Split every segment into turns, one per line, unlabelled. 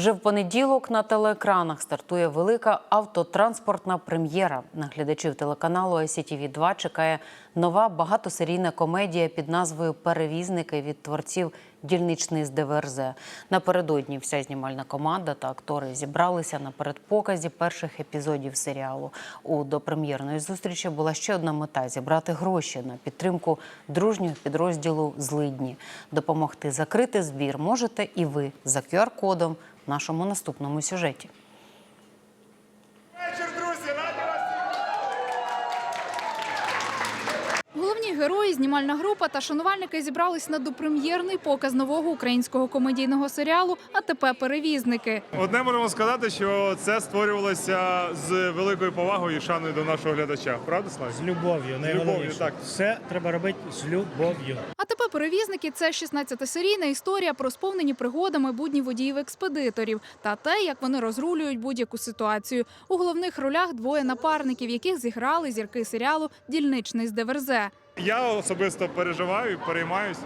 Вже в понеділок на телеекранах стартує велика автотранспортна прем'єра. На глядачів телеканалу ICTV 2 чекає нова багатосерійна комедія під назвою Перевізники від творців дільничний з ДВРЗ. Напередодні вся знімальна команда та актори зібралися на передпоказі перших епізодів серіалу. У допрем'єрної зустрічі була ще одна мета зібрати гроші на підтримку дружнього підрозділу Злидні. Допомогти закрити збір можете і ви за QR-кодом в нашому наступному сюжеті.
Головні герої, знімальна група та шанувальники зібрались на допрем'єрний показ нового українського комедійного серіалу АТП Перевізники.
Одне можемо сказати, що це створювалося з великою повагою і шаною до нашого глядача. Правда, Славі?
З любов'ю, найголовніше.
так.
Все треба робити з любов'ю.
Перевізники це 16-серійна історія про сповнені пригодами будні водіїв-експедиторів та те, як вони розрулюють будь-яку ситуацію. У головних ролях двоє напарників, яких зіграли зірки серіалу Дільничний з ДВРЗ.
Я особисто переживаю, переймаюсь,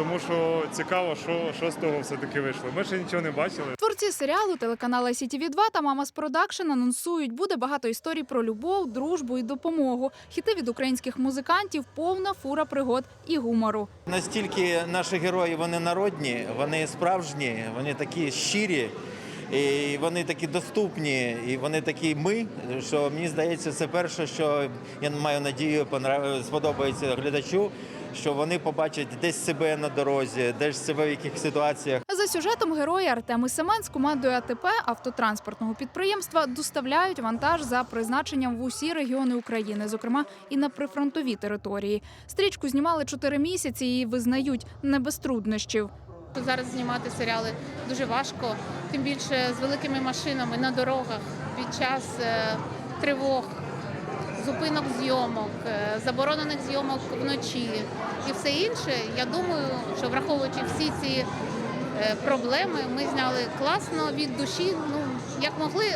тому що цікаво, що, що з того все-таки вийшло. Ми ще нічого не бачили.
Творці серіалу телеканала ICTV 2 та Мамас Продакшн анонсують, буде багато історій про любов, дружбу і допомогу. Хіти від українських музикантів, повна фура пригод і гумору.
Настільки наші герої вони народні, вони справжні, вони такі щирі, і вони такі доступні, і вони такі ми. Що мені здається, це перше, що я маю надію, понрав- сподобається глядачу. Що вони побачать десь себе на дорозі, десь себе в яких ситуаціях.
За сюжетом герої Артем і Семен з командою АТП автотранспортного підприємства доставляють вантаж за призначенням в усі регіони України, зокрема і на прифронтові території. Стрічку знімали чотири місяці і визнають не без труднощів.
Зараз знімати серіали дуже важко, тим більше з великими машинами на дорогах під час е, тривог, зупинок зйомок, е, заборонених зйомок вночі і все інше. Я думаю, що враховуючи всі ці е, проблеми, ми зняли класно від душі. Ну як могли,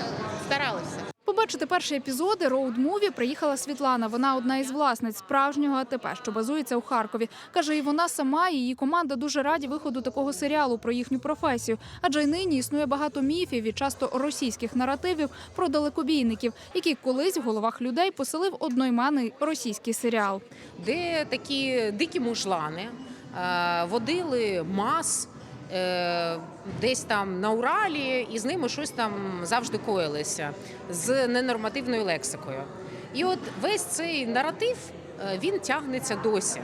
старалися.
Побачити перші епізоди роуд-муві приїхала Світлана. Вона одна із власниць справжнього АТП, що базується у Харкові. Каже, і вона сама, і її команда дуже раді виходу такого серіалу про їхню професію. Адже й нині існує багато міфів і часто російських наративів про далекобійників, які колись в головах людей поселив одноіменний російський серіал.
де такі дикі мужлани е, водили мас десь там на Уралі, і з ними щось там завжди коїлося з ненормативною лексикою. І от весь цей наратив е, він тягнеться досі.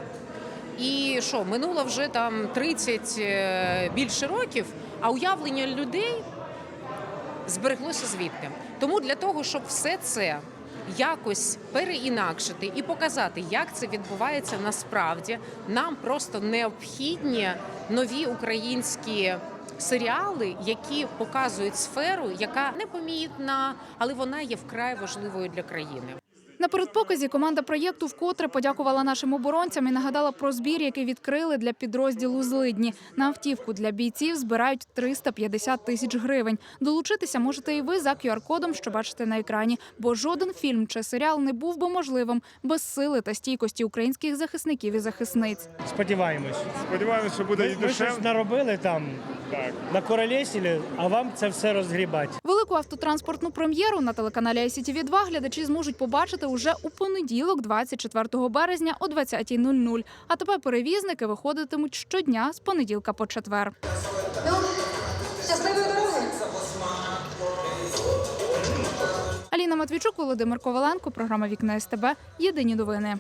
І що, минуло вже там 30 е, більше років, а уявлення людей збереглося звідти. Тому для того, щоб все це якось переінакшити і показати, як це відбувається насправді, нам просто необхідні нові українські. Серіали, які показують сферу, яка непомітна, але вона є вкрай важливою для країни.
На передпоказі команда проєкту вкотре подякувала нашим оборонцям і нагадала про збір, який відкрили для підрозділу Злидні. На автівку для бійців збирають 350 тисяч гривень. Долучитися можете і ви за QR-кодом, що бачите на екрані. Бо жоден фільм чи серіал не був би можливим без сили та стійкості українських захисників і захисниць.
Сподіваємось.
Сподіваємось, що буде
Ми,
і
ми щось наробили там,
Так.
накоролесили, а вам це все розгрібати.
Велику автотранспортну прем'єру на телеканалі ICTV 2 глядачі зможуть побачити уже у понеділок, 24 березня о 20.00. А тепер перевізники виходитимуть щодня з понеділка по четвер. Аліна Матвійчук, Володимир Коваленко, програма Вікна СТБ. Єдині новини.